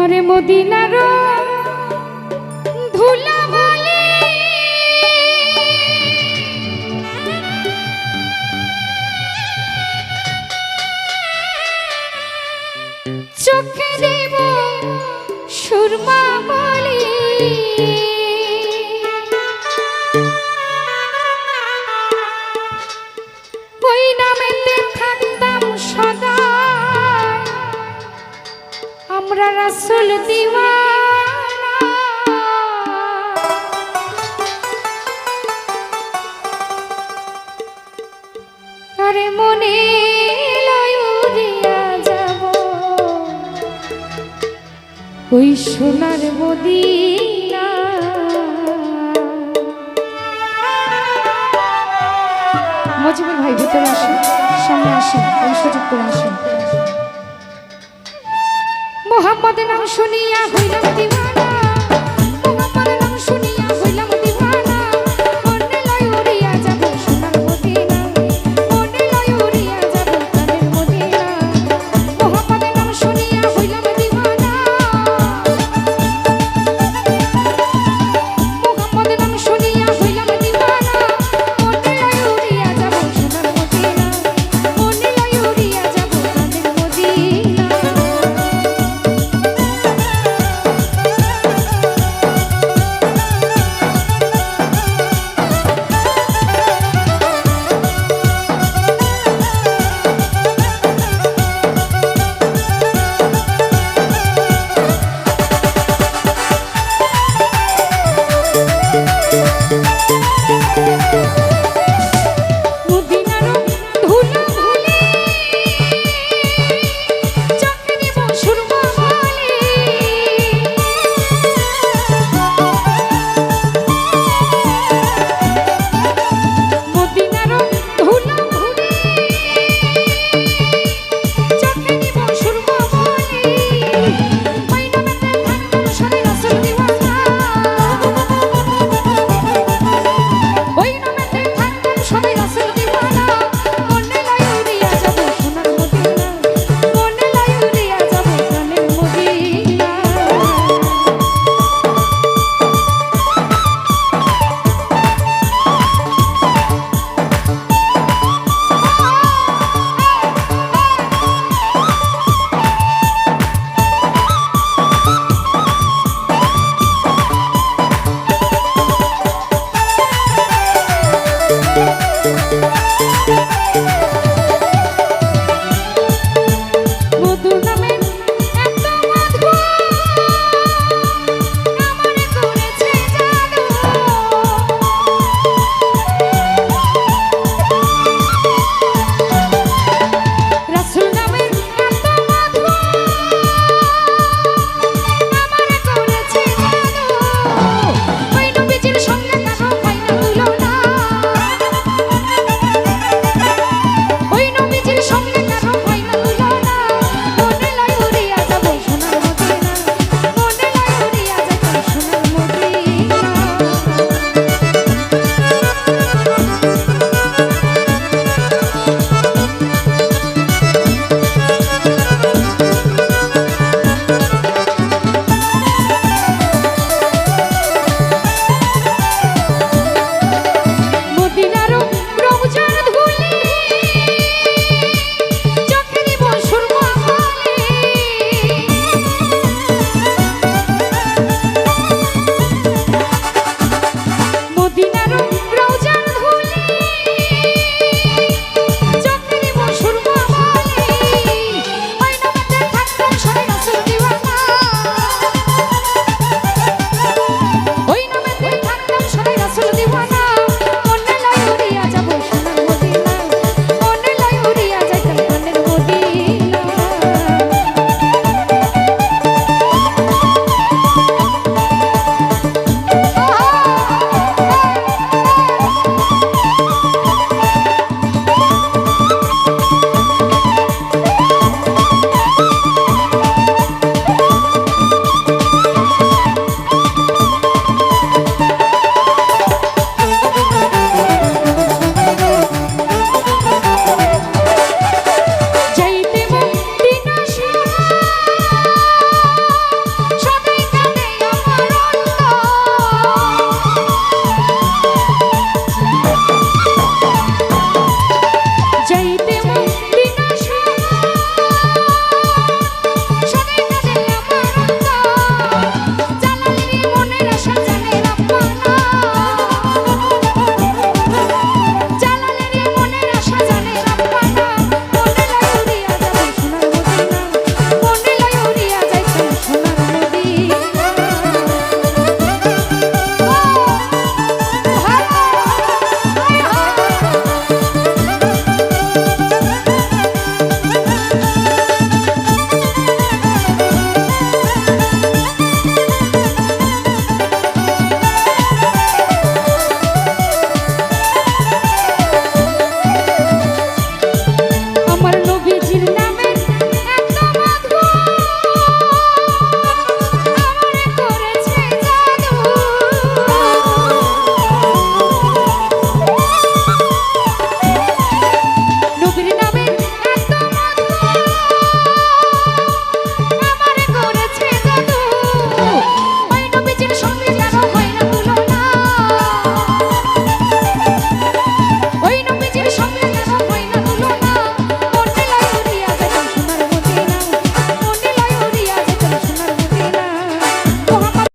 ওরে মদিনার ধুলা বলে চোখে দেব সুরমা বলে। ওই নামেতে থাকতাম আমরা রাসুল দিওয়ানা। আরে মনে যাব। ওই সোনার মদিনা। মজিবুর ভাই, ভিতরে আসুন, সামনে আসুন সুযোগ করে আসুন। মোহাম্মদের নাম শুনিয়া হইলাম দিওয়ানা